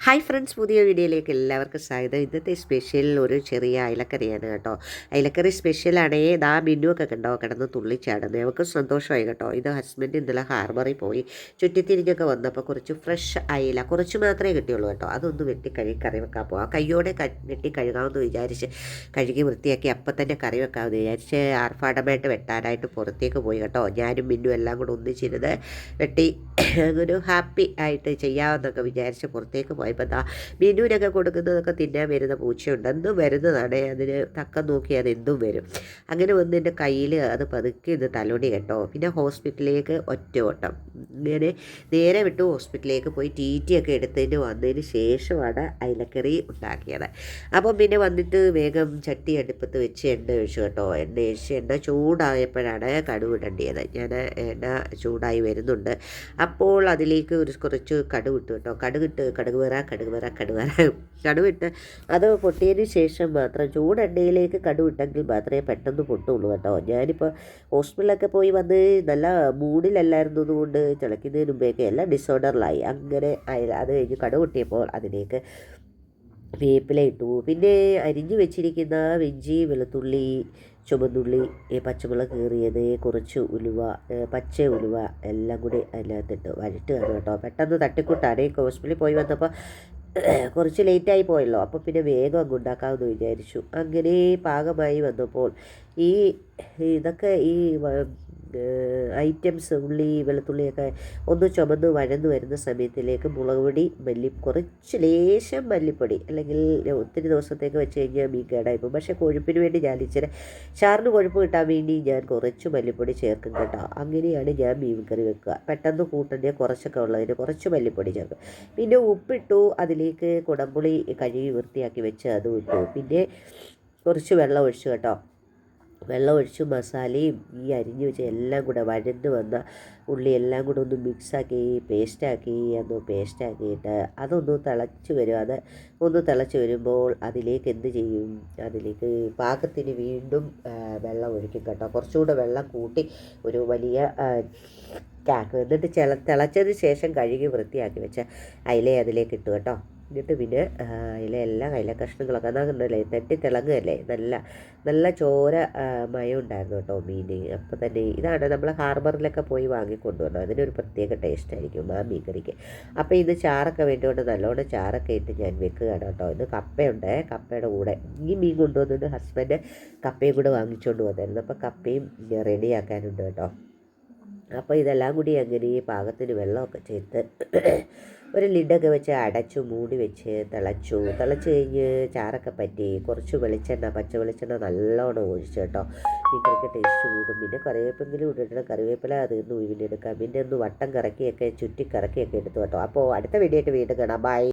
Hi friends പുതിയ വീഡിയോയിലേക്ക് എല്ലാവർക്കും സ്വാഗതം. ഇന്നത്തെ സ്പെഷ്യൽ ഒരു ചെറിയ അയലക്കറിയാണ് കേട്ടോ. അയലക്കറി സ്പെഷ്യലാണേ ഇതാ ബിന്നുവൊക്കെ കണ്ടോ കിടന്ന് തുള്ളിച്ചാടുന്നത് നമുക്ക് സന്തോഷമായി കേട്ടോ. ഇത് ഹസ്ബൻഡ് ഇന്നലെ ഹാർബറിൽ പോയി ചുറ്റിത്തിരിഞ്ഞൊക്കെ വന്നപ്പോൾ കുറച്ച് ഫ്രഷ് അയില കുറച്ച് മാത്രമേ കിട്ടിയുള്ളൂ കേട്ടോ. അതൊന്ന് വെട്ടി കഴുകി കറി വെക്കാൻ പോകാം കയ്യോടെ വെട്ടി കഴുകാമെന്ന് വിചാരിച്ച് കഴുകി വൃത്തിയാക്കി അപ്പം തന്നെ കറി വെക്കാമെന്ന് വിചാരിച്ച് ആർഭാടമായിട്ട് വെട്ടാനായിട്ട് പുറത്തേക്ക് പോയി കേട്ടോ. ഞാനും മിന്നും എല്ലാം കൂടെ ഒന്നിച്ചിരുന്ന് വെട്ടി ഒരു ഹാപ്പി ആയിട്ട് ചെയ്യാമെന്നൊക്കെ വിചാരിച്ച് പുറത്തേക്ക് പോയപ്പോൾ ദാ മിനുവിനൊക്കെ കൊടുക്കുന്നതൊക്കെ തിന്നാൻ വരുന്ന പൂച്ചയുണ്ട്. എന്തും വരുന്നതാണ്. അതിന് തക്ക നോക്കി അത് എന്തും വരും. അങ്ങനെ വന്ന് എന്റെ കയ്യിൽ അത് പതുക്കെ ഇത് തലോടി കേട്ടോ. പിന്നെ ഹോസ്പിറ്റലിലേക്ക് ഒറ്റ ഓട്ടം. ഇങ്ങനെ നേരെ വിട്ട് ഹോസ്പിറ്റലിലേക്ക് പോയി ടി ടി ഒക്കെ എടുത്തതിന് വന്നതിന് ശേഷമാണ് അയിലക്കറി ഉണ്ടാക്കിയത്. അപ്പം പിന്നെ വന്നിട്ട് വേഗം ചട്ടി അടുപ്പത്ത് വെച്ച് എണ്ണ ഒഴിച്ചു കേട്ടോ. എണ്ണ ഒഴിച്ച് എണ്ണ ചൂടായപ്പോഴാണ് കടുവിടേണ്ടത് ഞാൻ എണ്ണ ചൂടായി വരുന്നുണ്ട്. അപ്പോൾ അതിലേക്ക് ഒരു കുറച്ച് കടുവിട്ട് കേട്ടോ. കടുകിട്ട് കടുക് വറ കടുക് വറ കടുക് വറ കടുവിട്ട് അത് പൊട്ടിയതിന് ശേഷം മാത്രം ചൂടെണ്ണയിലേക്ക് കടുവിട്ടെങ്കിൽ മാത്രമേ പെട്ടെന്ന് പൊട്ടുള്ളൂ കേട്ടോ. ഞാനിപ്പോൾ ഹോസ്പിറ്റലിലൊക്കെ പോയി വന്ന് നല്ല മൂഡിലല്ലായിരുന്നത് കൊണ്ട് മുമ്പേക്ക് എല്ലാം ഡിസോർഡറിലായി അങ്ങനെ അത് കഴിഞ്ഞ് കടുവിട്ടിയപ്പോൾ അതിലേക്ക് വേപ്പില ഇട്ടു. പിന്നെ അരിഞ്ഞു വെച്ചിരിക്കുന്ന ഇഞ്ചി വെളുത്തുള്ളി ചുമന്നുള്ളി പച്ചമുളക് കീറിയത് കുറച്ച് ഉലുവ പച്ച ഉലുവ എല്ലാം കൂടി അതിനകത്തിട്ട്. വരട്ടുകയാണ് കേട്ടോ. പെട്ടെന്ന് തട്ടിക്കൂട്ടാണ്. ഹോസ്പിറ്റലിൽ പോയി വന്നപ്പോൾ കുറച്ച് ലേറ്റായി പോയല്ലോ. അപ്പോൾ പിന്നെ വേഗം അങ്ങ് ഉണ്ടാക്കാമെന്ന് വിചാരിച്ചു. അങ്ങനെ പാകമായി വന്നപ്പോൾ ഈ ഇതൊക്കെ ഈ ഐറ്റംസ് ഉള്ളി വെളുത്തുള്ളിയൊക്കെ ഒന്ന് ചുമന്ന് വഴന്നു വരുന്ന സമയത്തിലേക്ക് മുളക് പൊടി മല്ലി കുറച്ച് ലേശം മല്ലിപ്പൊടി അല്ലെങ്കിൽ ഒത്തിരി ദിവസത്തേക്ക് വെച്ച് കഴിഞ്ഞാൽ മീൻ കേടായി പോകും പക്ഷേ കൊഴുപ്പിന് വേണ്ടി ഞാൻ ഇച്ചിരി ചാറിന് കൊഴുപ്പ് കിട്ടാൻ വേണ്ടി ഞാൻ കുറച്ച് മല്ലിപ്പൊടി ചേർക്കും കേട്ടോ. അങ്ങനെയാണ് ഞാൻ മീൻ കറി വെക്കുക. പെട്ടെന്ന് കൂട്ടന്റെ കുറച്ചൊക്കെ ഉള്ളതിന് കുറച്ച് മല്ലിപ്പൊടി ചേർക്കും. പിന്നെ ഉപ്പിട്ടു അതിലേക്ക് കുടംപുളി കഴുകി വൃത്തിയാക്കി വെച്ച് അതും ഇട്ടു. പിന്നെ കുറച്ച് വെള്ളം ഒഴിച്ചു കേട്ടോ. വെള്ളം ഒഴിച്ച് മസാലയും ഈ അരിഞ്ഞു വെച്ച എല്ലാം കൂടെ വഴന്ന് വന്ന ഉള്ളി എല്ലാം കൂടെ ഒന്ന് മിക്സാക്കി പേസ്റ്റാക്കി ഒന്ന് പേസ്റ്റാക്കിയിട്ട് അതൊന്ന് തിളച്ച് വരും. അത് ഒന്ന് തിളച്ച് വരുമ്പോൾ അതിലേക്ക് എന്ത് ചെയ്യും? അതിലേക്ക് പാകത്തിന് വീണ്ടും വെള്ളം ഒഴിക്കും കേട്ടോ. കുറച്ചുകൂടെ വെള്ളം കൂട്ടി ഒരു വലിയ കാക്ക് എന്നിട്ട് ചില തിളച്ചതിന് ശേഷം കഴുകി വൃത്തിയാക്കി വെച്ച അതിലേ അതിലേക്ക് ഇട്ടു കേട്ടോ. എന്നിട്ട് പിന്നെ അതിലെ എല്ലാ അതിലെ കഷ്ണങ്ങളൊക്കെ. അതാകുന്നല്ലേ തട്ടി തിളങ്ങുകയല്ലേ നല്ല നല്ല ചോര മയം ഉണ്ടായിരുന്നു കേട്ടോ മീൻ അപ്പോൾ തന്നെ ഇതാണ് നമ്മൾ ഹാർബറിലൊക്കെ പോയി വാങ്ങിക്കൊണ്ടുവരണം അതിനൊരു പ്രത്യേക ടേസ്റ്റ് ആയിരിക്കും ആ മീൻ കറിക്ക്. അപ്പോൾ ഇത് ചാറൊക്കെ വേണ്ടിയോണ്ട് നല്ലോണം ചാറൊക്കെ ഇട്ട് ഞാൻ വെക്കുകയാണ് കേട്ടോ. ഇത് കപ്പയുണ്ട് കപ്പയുടെ കൂടെ. ഈ മീൻ കൊണ്ടുവന്നിട്ട് ഹസ്ബൻഡ് കപ്പയും കൂടെ വാങ്ങിച്ചുകൊണ്ട് വന്നായിരുന്നു. അപ്പോൾ കപ്പയും റെഡിയാക്കാനുണ്ട് കേട്ടോ. അപ്പോൾ ഇതെല്ലാം കൂടി അങ്ങനെ പാകത്തിന് വെള്ളമൊക്കെ ചേർത്ത് ഒരു ലിഡൊക്കെ വെച്ച് അടച്ചു മൂടി വെച്ച് തിളച്ചു. തിളച്ച് കഴിഞ്ഞ് ചാറൊക്കെ പറ്റി കുറച്ച് വെളിച്ചെണ്ണ പച്ച വെളിച്ചെണ്ണ നല്ലോണം ഒഴിച്ചു കേട്ടോ. മീൻകറിക്ക് ടേസ്റ്റ് കൂടും. പിന്നെ കറിവേപ്പെങ്കിലും ഇട്ടിട്ട് കറിവേപ്പില അതിൽ നിന്ന് ഉഴുവിനെടുക്കാം പിന്നെ ഒന്ന് വട്ടം കറക്കിയൊക്കെ ചുറ്റി കറക്കിയൊക്കെ എടുത്തു കേട്ടോ. അപ്പോൾ അടുത്ത വീഡിയോ ആയിട്ട് വീണ്ടും കാണാം. ബൈ